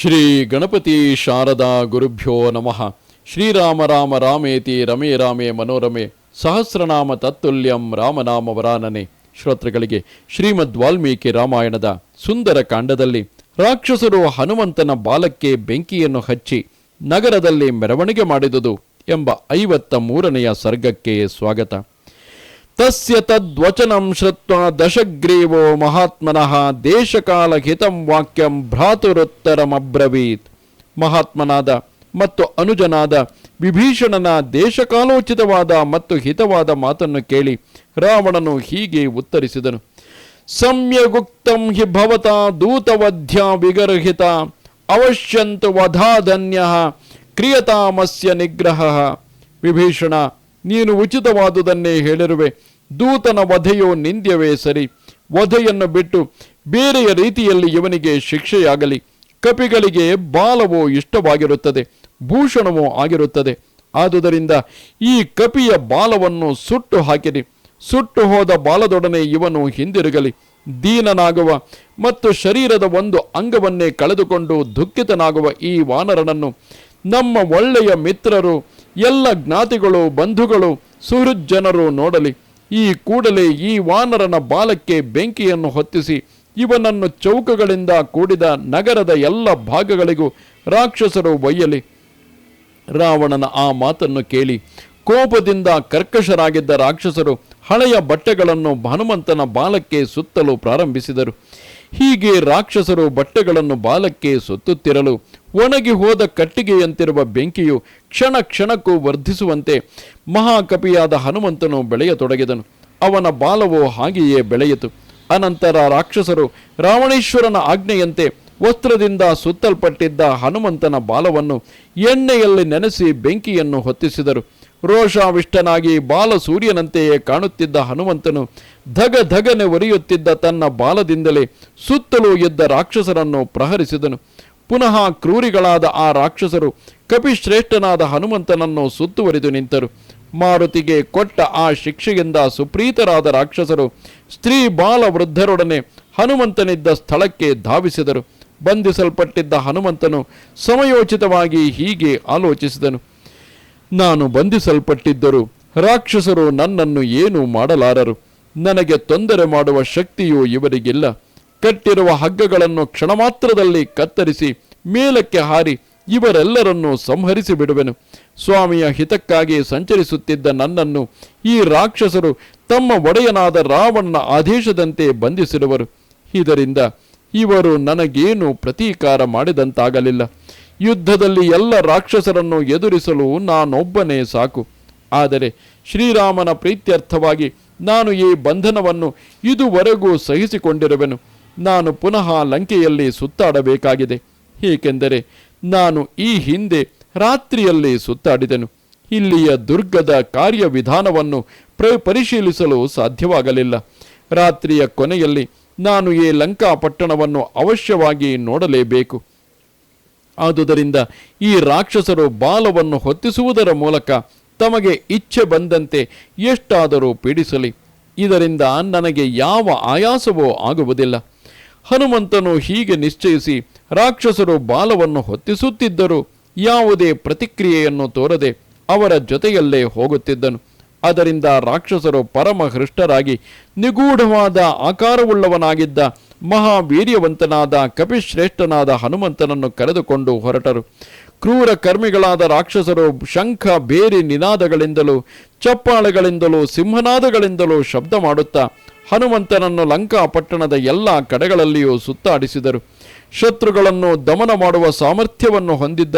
ಶ್ರೀ ಗಣಪತಿ ಶಾರದಾ ಗುರುಭ್ಯೋ ನಮಃ. ಶ್ರೀರಾಮ ರಾಮ ರಾಮೇತಿ ರಮೇ ರಾಮೇ ಮನೋರಮೆ. ಸಹಸ್ರನಾಮ ತತ್ತುಲ್ಯಂ ರಾಮನಾಮ ವರಾನನೆ. ಶ್ರೋತೃಗಳಿಗೆ ಶ್ರೀಮದ್ ವಾಲ್ಮೀಕಿ ರಾಮಾಯಣದ ಸುಂದರ ಕಾಂಡದಲ್ಲಿ ರಾಕ್ಷಸರು ಹನುಮಂತನ ಬಾಲಕ್ಕೆ ಬೆಂಕಿಯನ್ನು ಹಚ್ಚಿ ನಗರದಲ್ಲಿ ಮೆರವಣಿಗೆ ಮಾಡಿದುದು ಎಂಬ ಐವತ್ತ ಮೂರನೆಯ ಸರ್ಗಕ್ಕೆ ಸ್ವಾಗತ. ತಸ್ಯ ತದ್ವಚನಂ ಶ್ರುತ್ವ ದಶಗ್ರೀವೋ ಮಹಾತ್ಮನಃ ದೇಶಕಾಲ ಹಿತಂ ವಾಕ್ಯಂ ಭ್ರಾತುರುತ್ತರಮಬ್ರವೀತ್ ಮಹಾತ್ಮನಾದ ಮತ್ತು ಅನುಜನಾದ ವಿಭೀಷಣನ ದೇಶಕಾಲೋಚಿತವಾದ ಮತ್ತು ಹಿತವಾದ ಮಾತನ್ನು ಕೇಳಿ ರಾವಣನು ಹೀಗೆ ಉತ್ತರಿಸಿದನು ಸಮ್ಯಗುಕ್ತಂ ಹಿ ಭವತ ದೂತವಧ್ಯ ವಿಗರ್ಹಿತ, ಅವಶ್ಯಂತು ವಧಾಧನ್ಯ ಕ್ರಿಯತಾಮಸ್ಯ ನಿಗ್ರಹ. ವಿಭೀಷಣ, ನೀನು ಉಚಿತವಾದುದನ್ನೇ ಹೇಳಿರುವೆ ದೂತನ ವಧೆಯೋ ನಿಂದ್ಯವೇ ಸರಿ. ವಧೆಯನ್ನು ಬಿಟ್ಟು ಬೇರೆಯ ರೀತಿಯಲ್ಲಿ ಇವನಿಗೆ ಶಿಕ್ಷೆಯಾಗಲಿ. ಕಪಿಗಳಿಗೆ ಬಾಲವೋ ಇಷ್ಟವಾಗಿರುತ್ತದೆ, ಭೂಷಣವೋ ಆಗಿರುತ್ತದೆ. ಆದುದರಿಂದ ಈ ಕಪಿಯ ಬಾಲವನ್ನು ಸುಟ್ಟು ಹಾಕಿರಿ. ಸುಟ್ಟು ಹೋದ ಬಾಲದೊಡನೆ ಇವನು ಹಿಂದಿರುಗಲಿ. ದೀನನಾಗುವ ಮತ್ತು ಶರೀರದ ಒಂದು ಅಂಗವನ್ನೇ ಕಳೆದುಕೊಂಡು ದುಃಖಿತನಾಗುವ ಈ ವಾನರನನ್ನು ನಮ್ಮ ಒಳ್ಳೆಯ ಮಿತ್ರರು, ಎಲ್ಲ ಜ್ಞಾತಿಗಳು, ಬಂಧುಗಳು, ಸುಹೃಜ್ಜನರು ನೋಡಲಿ. ಈ ಕೂಡಲೇ ಈ ವಾನರನ ಬಾಲಕ್ಕೆ ಬೆಂಕಿಯನ್ನು ಹೊತ್ತಿಸಿ ಇವನನ್ನು ಚೌಕಗಳಿಂದ ಕೂಡಿದ ನಗರದ ಎಲ್ಲ ಭಾಗಗಳಿಗೂ ರಾಕ್ಷಸರು ಒಯ್ಯಲಿ. ರಾವಣನ ಆ ಮಾತನ್ನು ಕೇಳಿ ಕೋಪದಿಂದ ಕರ್ಕಶರಾಗಿದ್ದ ರಾಕ್ಷಸರು ಹಳೆಯ ಬಟ್ಟೆಗಳನ್ನು ಹನುಮಂತನ ಬಾಲಕ್ಕೆ ಸುತ್ತಲು ಪ್ರಾರಂಭಿಸಿದರು. ಹೀಗೆ ರಾಕ್ಷಸರು ಬಟ್ಟೆಗಳನ್ನು ಬಾಲಕ್ಕೆ ಸುತ್ತುತ್ತಿರಲು ಒಣಗಿ ಹೋದ ಕಟ್ಟಿಗೆಯಂತಿರುವ ಬೆಂಕಿಯು ಕ್ಷಣ ಕ್ಷಣಕ್ಕೂ ವರ್ಧಿಸುವಂತೆ ಮಹಾಕಪಿಯಾದ ಹನುಮಂತನು ಬೆಳೆಯತೊಡಗಿದನು. ಅವನ ಬಾಲವು ಹಾಗೆಯೇ ಬೆಳೆಯಿತು. ಅನಂತರ ರಾಕ್ಷಸರು ರಾವಣೇಶ್ವರನ ಆಜ್ಞೆಯಂತೆ ವಸ್ತ್ರದಿಂದ ಸುತ್ತಲ್ಪಟ್ಟಿದ್ದ ಹನುಮಂತನ ಬಾಲವನ್ನು ಎಣ್ಣೆಯಲ್ಲಿ ನೆನೆಸಿ ಬೆಂಕಿಯನ್ನು ಹೊತ್ತಿಸಿದರು. ರೋಷಾವಿಷ್ಟನಾಗಿ ಬಾಲ ಸೂರ್ಯನಂತೆಯೇ ಕಾಣುತ್ತಿದ್ದ ಹನುಮಂತನು ಧಗ ಧಗನೆ ಒರೆಯುತ್ತಿದ್ದ ತನ್ನ ಬಾಲದಿಂದಲೇ ಸುತ್ತಲೂ ಎದ್ದ ರಾಕ್ಷಸರನ್ನು ಪ್ರಹರಿಸಿದನು. ಪುನಃ ಕ್ರೂರಿಗಳಾದ ಆ ರಾಕ್ಷಸರು ಕಪಿಶ್ರೇಷ್ಠನಾದ ಹನುಮಂತನನ್ನು ಸುತ್ತುವರಿದು ನಿಂತರು. ಮಾರುತಿಗೆ ಕೊಟ್ಟ ಆ ಶಿಕ್ಷೆಯಿಂದ ಸುಪ್ರೀತರಾದ ರಾಕ್ಷಸರು ಸ್ತ್ರೀ ಬಾಲ ವೃದ್ಧರೊಡನೆ ಹನುಮಂತನಿದ್ದ ಸ್ಥಳಕ್ಕೆ ಧಾವಿಸಿದರು. ಬಂಧಿಸಲ್ಪಟ್ಟಿದ್ದ ಹನುಮಂತನು ಸಮಯೋಚಿತವಾಗಿ ಹೀಗೆ ಆಲೋಚಿಸಿದನು. ನಾನು ಬಂಧಿಸಲ್ಪಟ್ಟಿದ್ದರು. ರಾಕ್ಷಸರು ನನ್ನನ್ನು ಏನು ಮಾಡಲಾರರು. ನನಗೆ ತೊಂದರೆ ಮಾಡುವ ಶಕ್ತಿಯೂ ಇವರಿಗಿಲ್ಲ. ಕಟ್ಟಿರುವ ಹಗ್ಗಗಳನ್ನು ಕ್ಷಣಮಾತ್ರದಲ್ಲಿ ಕತ್ತರಿಸಿ ಮೇಲಕ್ಕೆ ಹಾರಿ ಇವರೆಲ್ಲರನ್ನೂ ಸಂಹರಿಸಿ ಬಿಡುವೆನು. ಸ್ವಾಮಿಯ ಹಿತಕ್ಕಾಗಿ ಸಂಚರಿಸುತ್ತಿದ್ದ ನನ್ನನ್ನು ಈ ರಾಕ್ಷಸರು ತಮ್ಮ ಒಡೆಯನಾದ ರಾವಣನ ಆದೇಶದಂತೆ ಬಂಧಿಸಿರುವರು. ಇದರಿಂದ ಇವರು ನನಗೇನು ಪ್ರತೀಕಾರ ಮಾಡಿದಂತಾಗಲಿಲ್ಲ. ಯುದ್ಧದಲ್ಲಿ ಎಲ್ಲ ರಾಕ್ಷಸರನ್ನು ಎದುರಿಸಲು ನಾನೊಬ್ಬನೇ ಸಾಕು. ಆದರೆ ಶ್ರೀರಾಮನ ಪ್ರೀತ್ಯರ್ಥವಾಗಿ ನಾನು ಈ ಬಂಧನವನ್ನು ಇದುವರೆಗೂ ಸಹಿಸಿಕೊಂಡಿರುವೆನು. ನಾನು ಪುನಃ ಲಂಕೆಯಲ್ಲಿ ಸುತ್ತಾಡಬೇಕಾಗಿದೆ. ಏಕೆಂದರೆ ನಾನು ಈ ಹಿಂದೆ ರಾತ್ರಿಯಲ್ಲಿ ಸುತ್ತಾಡಿದೆನು. ಇಲ್ಲಿಯ ದುರ್ಗದ ಕಾರ್ಯವಿಧಾನವನ್ನು ಪ್ರ ಪರಿಶೀಲಿಸಲು ಸಾಧ್ಯವಾಗಲಿಲ್ಲ. ರಾತ್ರಿಯ ಕೊನೆಯಲ್ಲಿ ನಾನು ಈ ಲಂಕಾ ಪಟ್ಟಣವನ್ನು ಅವಶ್ಯವಾಗಿ ನೋಡಲೇಬೇಕು. ಆದುದರಿಂದ ಈ ರಾಕ್ಷಸರು ಬಾಲವನ್ನು ಹೊತ್ತಿಸುವುದರ ಮೂಲಕ ತಮಗೆ ಇಚ್ಛೆ ಬಂದಂತೆ ಎಷ್ಟಾದರೂ ಪೀಡಿಸಲಿ. ಇದರಿಂದ ನನಗೆ ಯಾವ ಆಯಾಸವೂ ಆಗುವುದಿಲ್ಲ. ಹನುಮಂತನು ಹೀಗೆ ನಿಶ್ಚಯಿಸಿ ರಾಕ್ಷಸರು ಬಾಲವನ್ನು ಹೊತ್ತಿಸುತ್ತಿದ್ದರೂ ಯಾವುದೇ ಪ್ರತಿಕ್ರಿಯೆಯನ್ನು ತೋರದೆ ಅವರ ಜೊತೆಯಲ್ಲೇ ಹೋಗುತ್ತಿದ್ದನು. ಅದರಿಂದ ರಾಕ್ಷಸರು ಪರಮ ಹೃಷ್ಟರಾಗಿ ನಿಗೂಢವಾದ ಆಕಾರವುಳ್ಳವನಾಗಿದ್ದ ಮಹಾವೀರ್ಯವಂತನಾದ ಕಪಿಶ್ರೇಷ್ಠನಾದ ಹನುಮಂತನನ್ನು ಕರೆದುಕೊಂಡು ಹೊರಟರು. ಕ್ರೂರ ಕರ್ಮಿಗಳಾದ ರಾಕ್ಷಸರು ಶಂಖ, ಬೇರಿ, ನಿನಾದಗಳಿಂದಲೂ, ಚಪ್ಪಾಳೆಗಳಿಂದಲೂ, ಸಿಂಹನಾದಗಳಿಂದಲೂ ಶಬ್ದ ಮಾಡುತ್ತಾ ಹನುಮಂತನನ್ನು ಲಂಕಾ ಪಟ್ಟಣದ ಎಲ್ಲ ಕಡೆಗಳಲ್ಲಿಯೂ ಸುತ್ತಾಡಿಸಿದರು. ಶತ್ರುಗಳನ್ನು ದಮನ ಮಾಡುವ ಸಾಮರ್ಥ್ಯವನ್ನು ಹೊಂದಿದ್ದ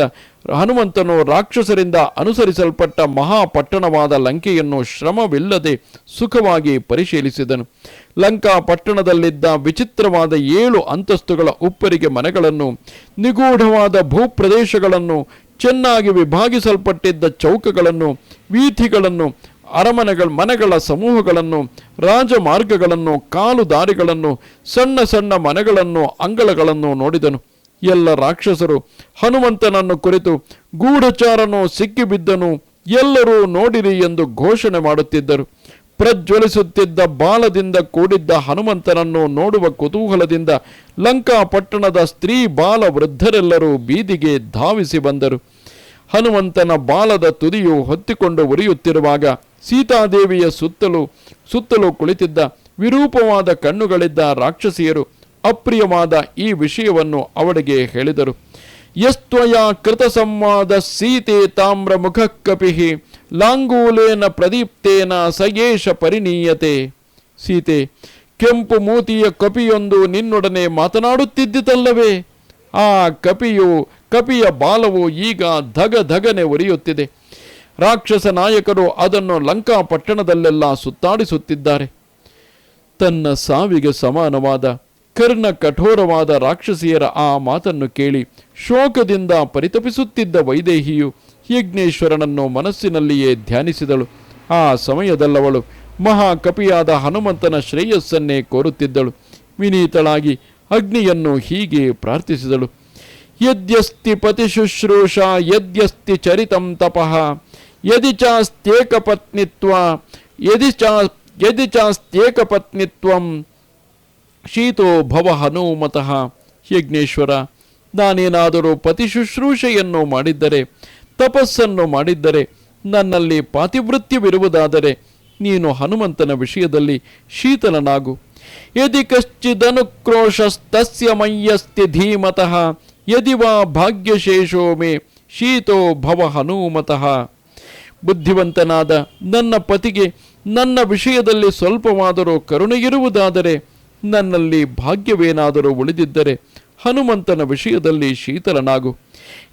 ಹನುಮಂತನು ರಾಕ್ಷಸರಿಂದ ಅನುಸರಿಸಲ್ಪಟ್ಟ ಮಹಾಪಟ್ಟಣವಾದ ಲಂಕೆಯನ್ನು ಶ್ರಮವಿಲ್ಲದೆ ಸುಖವಾಗಿ ಪರಿಶೀಲಿಸಿದನು. ಲಂಕಾ ಪಟ್ಟಣದಲ್ಲಿದ್ದ ವಿಚಿತ್ರವಾದ ಏಳು ಅಂತಸ್ತುಗಳ ಉಪ್ಪರಿಗೆ ಮನೆಗಳನ್ನು, ನಿಗೂಢವಾದ ಭೂಪ್ರದೇಶಗಳನ್ನು, ಚೆನ್ನಾಗಿ ವಿಭಾಗಿಸಲ್ಪಟ್ಟಿದ್ದ ಚೌಕಗಳನ್ನು, ವೀಥಿಗಳನ್ನು ಅರಮನೆಗಳ ಮನೆಗಳ ಸಮೂಹಗಳನ್ನು, ರಾಜಮಾರ್ಗಗಳನ್ನು ಕಾಲು ದಾರಿಗಳನ್ನು ಸಣ್ಣ ಸಣ್ಣ ಮನೆಗಳನ್ನು, ಅಂಗಳಗಳನ್ನು ನೋಡಿದನು. ಎಲ್ಲ ರಾಕ್ಷಸರು ಹನುಮಂತನನ್ನು ಕುರಿತು, ಗೂಢಚಾರನು ಸಿಕ್ಕಿಬಿದ್ದನು, ಎಲ್ಲರೂ ನೋಡಿರಿ ಎಂದು ಘೋಷಣೆ ಮಾಡುತ್ತಿದ್ದರು. ಪ್ರಜ್ವಲಿಸುತ್ತಿದ್ದ ಬಾಲದಿಂದ ಕೂಡಿದ್ದ ಹನುಮಂತನನ್ನು ನೋಡುವ ಕುತೂಹಲದಿಂದ ಲಂಕಾ ಪಟ್ಟಣದ ಸ್ತ್ರೀ ಬಾಲ ವೃದ್ಧರೆಲ್ಲರೂ ಬೀದಿಗೆ ಧಾವಿಸಿ ಬಂದರು. ಹನುಮಂತನ ಬಾಲದ ತುದಿಯು ಹೊತ್ತಿಕೊಂಡು ಉರಿಯುತ್ತಿರುವಾಗ ಸೀತಾದೇವಿಯ ಸುತ್ತಲೂ ಸುತ್ತಲೂ ಕುಳಿತಿದ್ದ ವಿರೂಪವಾದ ಕಣ್ಣುಗಳಿದ್ದ ರಾಕ್ಷಸಿಯರು ಅಪ್ರಿಯವಾದ ಈ ವಿಷಯವನ್ನು ಅವಳಿಗೆ ಹೇಳಿದರು. ಯಸ್ತ್ವಯ ಕೃತ ಸಂವಾದ ಸೀತೆ ತಾಮ್ರ ಮುಖ ಕಪಿಹಿ ಲಾಂಗೂಲೇನ ಪ್ರದೀಪ್ತೇನ ಸಯೇಶ ಪರಿಣೀಯತೆ. ಸೀತೆ, ಕೆಂಪು ಮೂತಿಯ ಕಪಿಯೊಂದು ನಿನ್ನೊಡನೆ ಮಾತನಾಡುತ್ತಿದ್ದಿತಲ್ಲವೇ? ಆ ಕಪಿಯು, ಕಪಿಯ ಬಾಲವು ಈಗ ಧಗ ಧಗನೆ ಉರಿಯುತ್ತಿದೆ. ರಾಕ್ಷಸ ನಾಯಕರು ಅದನ್ನು ಲಂಕಾ ಪಟ್ಟಣದಲ್ಲೆಲ್ಲ ಸುತ್ತಾಡಿಸುತ್ತಿದ್ದಾರೆ. ತನ್ನ ಸಾವಿಗೆ ಸಮಾನವಾದ, ಕರ್ಣ ಕಠೋರವಾದ ರಾಕ್ಷಸಿಯರ ಆ ಮಾತನ್ನು ಕೇಳಿ ಶೋಕದಿಂದ ಪರಿತಪಿಸುತ್ತಿದ್ದ ವೈದೇಹಿಯು ಯಜ್ಞೇಶ್ವರನನ್ನು ಮನಸ್ಸಿನಲ್ಲಿಯೇ ಧ್ಯಾನಿಸಿದಳು. ಆ ಸಮಯದಲ್ಲವಳು ಮಹಾಕಪಿಯಾದ ಹನುಮಂತನ ಶ್ರೇಯಸ್ಸನ್ನೇ ಕೋರುತ್ತಿದ್ದಳು. ವಿನೀತಳಾಗಿ ಅಗ್ನಿಯನ್ನು ಹೀಗೆ ಪ್ರಾರ್ಥಿಸಿದಳು. ಯದ್ಯಸ್ತಿ ಪತಿ ಶುಶ್ರೂಷ, ಯದ್ಯಸ್ತಿ ಚರಿತಂ ತಪಃ ಯದಿ ಚಾಸ್ತ್ಯೇಕಪತ್ನಿತ್ವ ಯದಿ ಚಾ ಯದಿ ಚಾಸ್ತ್ಯೇಕಪತ್ನಿತ್ವಂ ಶೀತೋ ಭವ ಹನುಮತಃ ಯಜ್ಞೇಶ್ವರ ನಾನೇನಾದರೂ ಪತಿ ಶುಶ್ರೂಷೆಯನ್ನು ಮಾಡಿದ್ದರೆ, ತಪಸ್ಸನ್ನು ಮಾಡಿದ್ದರೆ, ನನ್ನಲ್ಲಿ ಪಾತಿವೃತ್ಯವಿರುವುದಾದರೆ, ನೀನು ಹನುಮಂತನ ವಿಷಯದಲ್ಲಿ ಶೀತಲನಾಗು. ಯದಿ ಕಶ್ಚಿದನುಕ್ರೋಶಸ್ತಸ್ಯ ಮಯ್ಯಸ್ತಿ ಧೀಮತಃ, ಯದಿ ವಾ ಭಾಗ್ಯಶೇಷೋ ಮೇ, ಶೀತೋ ಭವ ಹನುಮತಃ ಬುದ್ಧಿವಂತನಾದ ನನ್ನ ಪತಿಗೆ ನನ್ನ ವಿಷಯದಲ್ಲಿ ಸ್ವಲ್ಪವಾದರೂ ಕರುಣೆಯಿರುವುದಾದರೆ ನನ್ನಲ್ಲಿ ಭಾಗ್ಯವೇನಾದರೂ ಉಳಿದಿದ್ದರೆ ಹನುಮಂತನ ವಿಷಯದಲ್ಲಿ ಶೀತಲನಾಗು.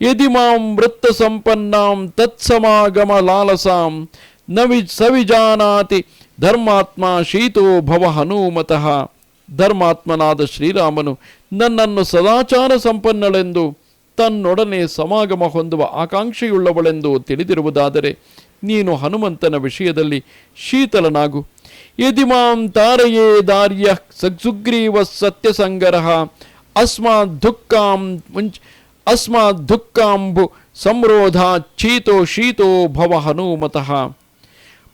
ಯದಿ ಮಾಂ ವೃತ್ತ ಸಂಪನ್ನಾಂ ತತ್ಸಮಾಗಮ ಲಾಲಸಾಂ ನವಿ ಸವಿಜಾನಾತಿ ಧರ್ಮಾತ್ಮ ಶೀತೋ ಭವ ಹನುಮತಃ. ಧರ್ಮಾತ್ಮನಾದ ಶ್ರೀರಾಮನು ನನ್ನನ್ನು ಸದಾಚಾರ ಸಂಪನ್ನಳೆಂದು ತನ್ನೊಡನೆ ಸಮಾಗಮ ಹೊಂದುವ ಆಕಾಂಕ್ಷೆಯುಳ್ಳವಳೆಂದು ತಿಳಿದಿರುವುದಾದರೆ ನೀನು ಹನುಮಂತನ ವಿಷಯದಲ್ಲಿ ಶೀತಲನಾಗು. ಯದಿ ಮಾಂ ತಾರಯೇ ದಾರ್ಯ ಸುಗ್ರೀವ ಸತ್ಯಸಂಗರಃ ಅಸ್ಮಾತ್ ದುಃಖಾಂ ಮುಂಚ ಅಸ್ಮಾತ್ ದುಃಖಾಂಬು ಸಂರೋಧ ಚೀತೋ ಶೀತೋ ಭವ ಹನುಮತಃ.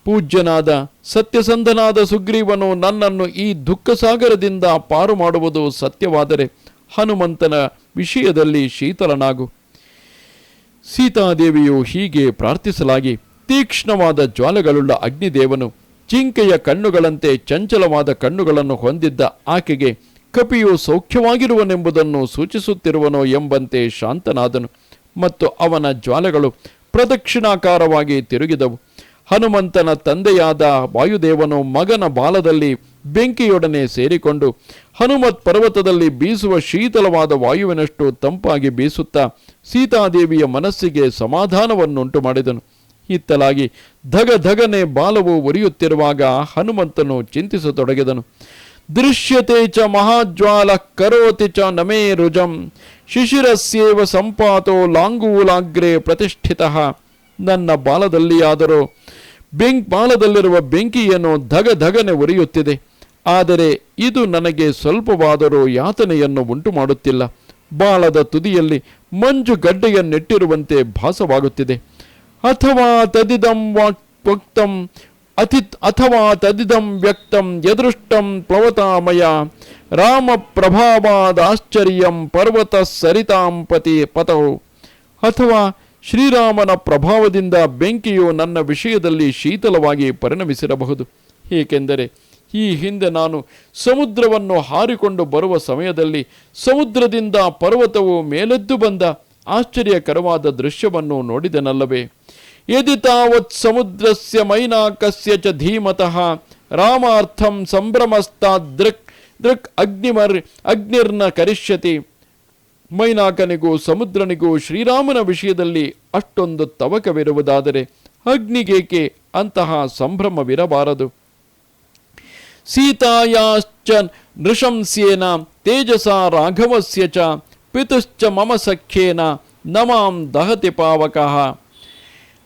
ಪೂಜ್ಯನಾದ ಸತ್ಯಸಂಧನಾದ ಸುಗ್ರೀವನು ನನ್ನನ್ನು ಈ ದುಃಖ ಸಾಗರದಿಂದ ಪಾರು ಮಾಡುವುದು ಸತ್ಯವಾದರೆ ಹನುಮಂತನ ವಿಷಯದಲ್ಲಿ ಶೀತಲನಾಗು. ಸೀತಾದೇವಿಯು ಹೀಗೆ ಪ್ರಾರ್ಥಿಸಲಾಗಿ, ತೀಕ್ಷ್ಣವಾದ ಜ್ವಾಲೆಗಳುಳ್ಳ ಅಗ್ನಿದೇವನು ಜಿಂಕೆಯ ಕಣ್ಣುಗಳಂತೆ ಚಂಚಲವಾದ ಕಣ್ಣುಗಳನ್ನು ಹೊಂದಿದ್ದ ಆಕೆಗೆ, ಕಪಿಯು ಸೌಖ್ಯವಾಗಿರುವನೆಂಬುದನ್ನು ಸೂಚಿಸುತ್ತಿರುವನೋ ಎಂಬಂತೆ ಶಾಂತನಾದನು ಮತ್ತು ಅವನ ಜ್ವಾಲೆಗಳು ಪ್ರದಕ್ಷಿಣಾಕಾರವಾಗಿ ತಿರುಗಿದವು. ಹನುಮಂತನ ತಂದೆಯಾದ ವಾಯುದೇವನು ಮಗನ ಬಾಲದಲ್ಲಿ ಬೆಂಕಿಯೊಡನೆ ಸೇರಿಕೊಂಡು ಹನುಮತ್ ಪರ್ವತದಲ್ಲಿ ಬೀಸುವ ಶೀತಲವಾದ ವಾಯುವಿನಷ್ಟು ತಂಪಾಗಿ ಬೀಸುತ್ತಾ ಸೀತಾದೇವಿಯ ಮನಸ್ಸಿಗೆ ಸಮಾಧಾನವನ್ನುಂಟು ಮಾಡಿದನು. ಇತ್ತಲಾಗಿ ಧಗ ಧಗನೆ ಬಾಲವು ಒರಿಯುತ್ತಿರುವಾಗ ಹನುಮಂತನು ಚಿಂತಿಸತೊಡಗಿದನು. ದೃಶ್ಯತೆ ಚ ಮಹಾಜ್ವಾಲ ಕರೋತಿ ಚ ನಮೇ ರುಜಂ. ಶಿಶಿರಸ್ಯೇವ ಸಂಪಾತೋ ಲಾಂಗೂಲಾಗ್ರೆ ಪ್ರತಿಷ್ಠಿತ. ನನ್ನ ಬಾಲದಲ್ಲಿಯಾದರೂ ಬೆಂಕ್ ಬಾಲದಲ್ಲಿರುವ ಬೆಂಕಿಯನ್ನು ಧಗ ಧಗನೆ ಉರಿಯುತ್ತಿದೆ ಆದರೆ ಇದು ನನಗೆ ಸ್ವಲ್ಪವಾದರೂ ಯಾತನೆಯನ್ನು ಉಂಟು ಮಾಡುತ್ತಿಲ್ಲ ಬಾಳದ ತುದಿಯಲ್ಲಿ ಮಂಜು ಗಡ್ಡೆಯನ್ನಿಟ್ಟಿರುವಂತೆ ಭಾಸವಾಗುತ್ತಿದೆ. ಅಥವಾ ತದಿದಂ ವಾಕ್- ವಕ್ತಂ ಅತಿ ಅಥವಾ ತದಿದಂ ವ್ಯಕ್ತಂ ಯದೃಷ್ಟಂ ಪ್ಲವತಾಮಯ ರಾಮ ಪ್ರಭಾವಾದಾಶ್ಚರ್ಯಂ ಪರ್ವತ ಸರಿತಾಂಪತಿ ಪತವು ಅಥವಾ ಶ್ರೀರಾಮನ ಪ್ರಭಾವದಿಂದ ಬೆಂಕಿಯು ನನ್ನ ವಿಷಯದಲ್ಲಿ ಶೀತಲವಾಗಿ ಪರಿಣಮಿಸಿರಬಹುದು. ಏಕೆಂದರೆ ಈ ಹಿಂದೆ ನಾನು ಸಮುದ್ರವನ್ನು ಹಾರಿಕೊಂಡು ಬರುವ ಸಮಯದಲ್ಲಿ ಸಮುದ್ರದಿಂದ ಪರ್ವತವು ಮೇಲೆದ್ದು ಬಂದ ಆಶ್ಚರ್ಯಕರವಾದ ದೃಶ್ಯವನ್ನು ನೋಡಿದನಲ್ಲವೇ. ಯದಿ ತಾವತ್ ಸಮುದ್ರಸ್ಯ ಮೈನಾಕಸ್ಯ ಚ ಧೀಮತಃ ರಾಮಾರ್ಥಂ ಸಂಭ್ರಮಸ್ತಾ ದೃಕ್ ದೃಕ್ ಅಗ್ನಿಮರ್ ಅಗ್ನಿರ್ನ ಕರಿಷ್ಯತಿ. ಮೈನಾಕನಿಗೂ ಸಮುದ್ರನಿಗೂ ಶ್ರೀರಾಮನ ವಿಷಯದಲ್ಲಿ ಅಷ್ಟೊಂದು ತವಕವಿರುವುದಾದರೆ ಅಗ್ನಿಗೇಕೆ ಅಂತಹ ಸಂಭ್ರಮವಿರಬಾರದು. ಸೀತಾಯಾಶ್ಚ ನೃಶಂಸ್ಯೇನ ತೇಜಸ ರಾಘವಸ್ಯ ಚ ಪಿತುಶ್ಚ ಮಮ ಸಖ್ಯೇನ ನಮಾಂ ದಹತಿ ಪಾವಕಃ.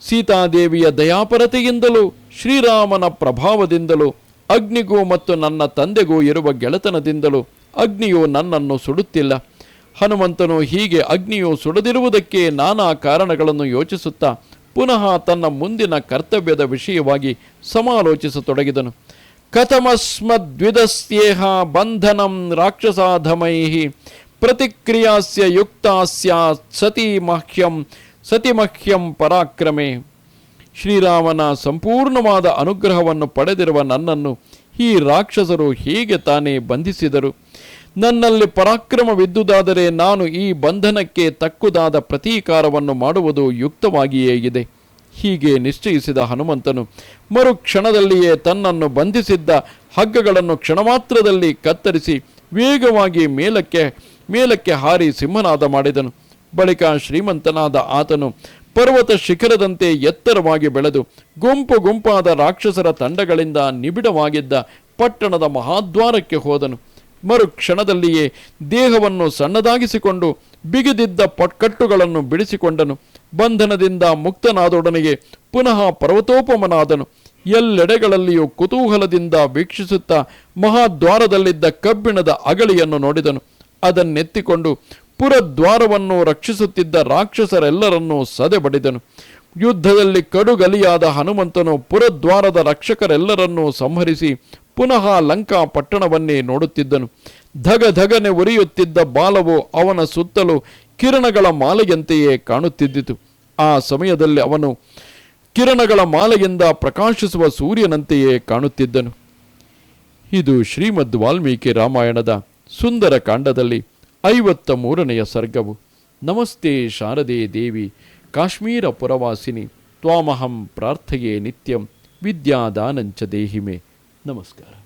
ಸೀತಾದೇವಿಯ ದಯಾಪರತೆಯಿಂದಲೂ, ಶ್ರೀರಾಮನ ಪ್ರಭಾವದಿಂದಲೂ, ಅಗ್ನಿಗೂ ಮತ್ತು ನನ್ನ ತಂದೆಗೂ ಇರುವ ಗೆಳೆತನದಿಂದಲೂ ಅಗ್ನಿಯು ನನ್ನನ್ನು ಸುಡುತ್ತಿಲ್ಲ. ಹನುಮಂತನು ಹೀಗೆ ಅಗ್ನಿಯು ಸುಡದಿರುವುದಕ್ಕೆ ನಾನಾ ಕಾರಣಗಳನ್ನು ಯೋಚಿಸುತ್ತಾ, ಪುನಃ ತನ್ನ ಮುಂದಿನ ಕರ್ತವ್ಯದ ವಿಷಯವಾಗಿ ಸಮಾಲೋಚಿಸತೊಡಗಿದನು. ಕಥಮಸ್ಮದ್ವಿದಸ್ಯೇಹ ಬಂಧನಂ ರಾಕ್ಷಸಾಧಮೈ ಪ್ರತಿಕ್ರಿಯಾಸ್ಯ ಯುಕ್ತಾಸ್ಯ ಸತಿ ಮಹ್ಯಂ ಸತಿ ಮಹ್ಯಂ ಪರಾಕ್ರಮೆ ಶ್ರೀರಾಮನ ಸಂಪೂರ್ಣವಾದ ಅನುಗ್ರಹವನ್ನು ಪಡೆದಿರುವ ನನ್ನನ್ನು ಈ ರಾಕ್ಷಸರು ಹೇಗೆ ತಾನೇ ಬಂಧಿಸಿದರು. ನನ್ನಲ್ಲಿ ಪರಾಕ್ರಮವಿದ್ದುದಾದರೆ ನಾನು ಈ ಬಂಧನಕ್ಕೆ ತಕ್ಕುದಾದ ಪ್ರತೀಕಾರವನ್ನು ಮಾಡುವುದು ಯುಕ್ತವಾಗಿಯೇ ಇದೆ. ಹೀಗೆ ನಿಶ್ಚಯಿಸಿದ ಹನುಮಂತನು ಮರುಕ್ಷಣದಲ್ಲಿಯೇ ತನ್ನನ್ನು ಬಂಧಿಸಿದ್ದ ಹಗ್ಗಗಳನ್ನು ಕ್ಷಣಮಾತ್ರದಲ್ಲಿ ಕತ್ತರಿಸಿ ವೇಗವಾಗಿ ಮೇಲಕ್ಕೆ ಮೇಲಕ್ಕೆ ಹಾರಿ ಸಿಂಹನಾದ ಮಾಡಿದನು. ಬಳಿಕ ಶ್ರೀಮಂತನಾದ ಆತನು ಪರ್ವತ ಶಿಖರದಂತೆ ಎತ್ತರವಾಗಿ ಬೆಳೆದು ಗುಂಪು ಗುಂಪಾದ ರಾಕ್ಷಸರ ತಂಡಗಳಿಂದ ನಿಬಿಡವಾಗಿದ್ದ ಪಟ್ಟಣದ ಮಹಾದ್ವಾರಕ್ಕೆ ಹೋದನು. ಮರುಕ್ಷಣದಲ್ಲಿಯೇ ದೇಹವನ್ನು ಸಣ್ಣದಾಗಿಸಿಕೊಂಡು ಬಿಗಿದಿದ್ದ ಪಟ್ಕಟ್ಟುಗಳನ್ನು ಬಿಡಿಸಿಕೊಂಡನು. ಬಂಧನದಿಂದ ಮುಕ್ತನಾದೊಡನೆಗೆ ಪುನಃ ಪರ್ವತೋಪಮನಾದನು. ಎಲ್ಲೆಡೆಗಳಲ್ಲಿಯೂ ಕುತೂಹಲದಿಂದ ವೀಕ್ಷಿಸುತ್ತಾ ಮಹಾದ್ವಾರದಲ್ಲಿದ್ದ ಕಬ್ಬಿಣದ ಅಗಳಿಯನ್ನು ನೋಡಿದನು. ಅದನ್ನೆತ್ತಿಕೊಂಡು ಪುರದ್ವಾರವನ್ನು ರಕ್ಷಿಸುತ್ತಿದ್ದ ರಾಕ್ಷಸರೆಲ್ಲರನ್ನೂ ಸದೆಬಡಿದನು. ಯುದ್ಧದಲ್ಲಿ ಕಡುಗಲಿಯಾದ ಹನುಮಂತನು ಪುರದ್ವಾರದ ರಕ್ಷಕರೆಲ್ಲರನ್ನೂ ಸಂಹರಿಸಿ ಪುನಃ ಲಂಕಾ ಪಟ್ಟಣವನ್ನೇ ನೋಡುತ್ತಿದ್ದನು. ಧಗ ಧಗನೆ ಉರಿಯುತ್ತಿದ್ದ ಬಾಲವು ಅವನ ಸುತ್ತಲೂ ಕಿರಣಗಳ ಮಾಲೆಯಂತೆಯೇ ಕಾಣುತ್ತಿದ್ದಿತು. ಆ ಸಮಯದಲ್ಲಿ ಅವನು ಕಿರಣಗಳ ಮಾಲೆಯಿಂದ ಪ್ರಕಾಶಿಸುವ ಸೂರ್ಯನಂತೆಯೇ ಕಾಣುತ್ತಿದ್ದನು. ಇದು ಶ್ರೀಮದ್ ವಾಲ್ಮೀಕಿ ರಾಮಾಯಣದ ಸುಂದರ ಕಾಂಡದಲ್ಲಿ ಐವತ್ತ ಮೂರನೆಯ ಸರ್ಗವು. ನಮಸ್ತೆ ಶಾರದೆ ದೇವಿ, ಕಾಶ್ಮೀರ ಪುರವಾಸಿನಿ, ತ್ವಾಮಹಂ ಪ್ರಾರ್ಥೆಯೇ ನಿತ್ಯಂ, ವಿದ್ಯಾದಾನಂಚ ದೇಹಿಮೆ. ನಮಸ್ಕಾರ.